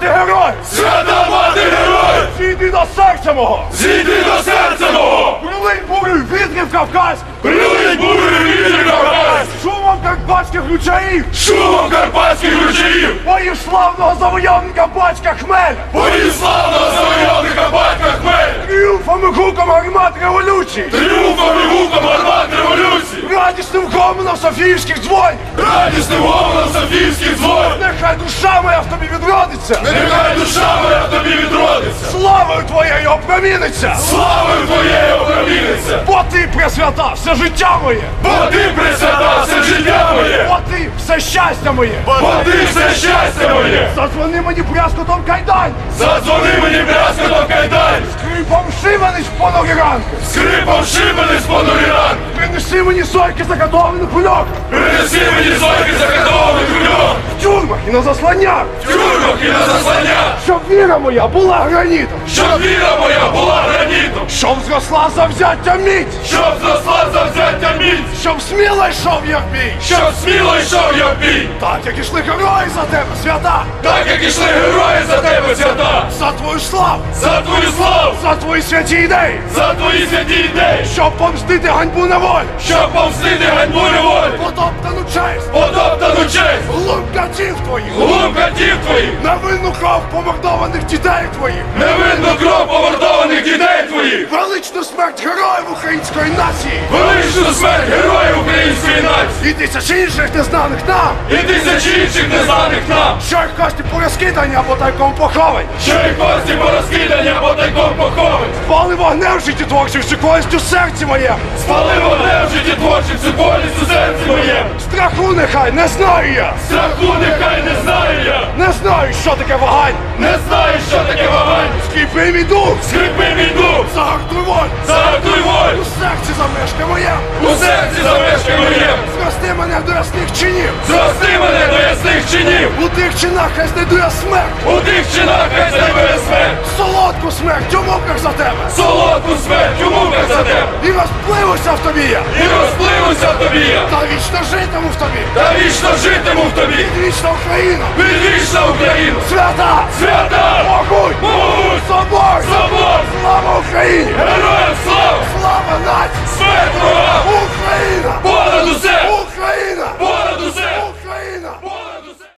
мати герой! Свята мати герой! Зійди до серця мого! Зійди до серця мого! Прилинь бурю вітрів Кавказ! Прилинь бурю вітрів Кавказ! Шумом карпатських ручаїв! Шумом карпатських ручаїв! Бої славного завойовника батька Хмель! Бої славного завойовника батька Хмель! Тріумфом і гуком гармат революції! Тріумфом і гуком гармат революції! Радісним гомоном Софійських дзвонів! Радісним гомоном Софійських дзвонів! Душа моя в тобі відродиться! Нехай душа моя в тобі відродиться! Славою твоєю опроміниться! Славою твоєю опроміниться! Бо ти пресвята все життя моє! Бо ти присвята все життя моє! Бо ти все щастя моє! Бо ти все щастя моє! Задзвони мені брязкотом кайдань! Задзвони мені брязкотом кайдань! Скрипом шиваний з понурі ранки! Скрипом шибаний з понурі ранки! Принеси мені сойки закатованих кульок! Принеси мені закатованих кульок! В тюрмах і на засланнях! В і на заслання! Щоб віра моя була гранітом! Щоб віра моя була гранітом! Щоб зросла завзяття міць! Щоб зросла завзяття міць! Щоб сміло йшов я в бій! Щоб сміло йшов я в бій! Так як ішли герої за тебе, свята! Так як ішли герої за тебе свята! За твою славу! За твою славу! За твої святі ідеї! За твої святі ідеї! Щоб помстити ганьбу на волю! Щоб помстити ганьбу неволі! Потоптану честь! Потоптану честь! Лумкатів твоїх! Глум катів твоїх! Невинну кров помордованих дітей твоїх! Невинну кров помордованих дітей твоїх! Величну смерть героїв української нації! Величну смерть героїв української нації! І тисяч інших незнаних нам! І тисячі інших незнаних нам! Що їх кості порозкидані або тайком поховані! Що їх кості порозкидані або тайком поховані! Пали вогнем житті творчих чекольстю в серці моєму! Спали вогнем в житті творчим цю болість у серці моєму! Страху нехай не знаю я! Страху нехай не знаю я! Не знаю, що таке вагань! Не знаю, що таке вагань! Скріпи мій дух! Скрипи мій дух! Загартуй волю! Загартуй волю! У серці замешка моя! У серці замешкай моєму! Зрости мене до ясних чинів! Зрости мене до ясних чинів! У тих чинах хай знайду я смерть! У тих чинах хай знайде смерть! Солодку смерть у муках за тебе! Солодку смерть у муках за тебе! Розпливуся в тобі я! І розпливуся в тобі я! Та вічно житиму в тобі! Та вічно житиму в тобі! Вічна Україна! Відвічна Україна! Свята! Свята! Могуть! Могуть!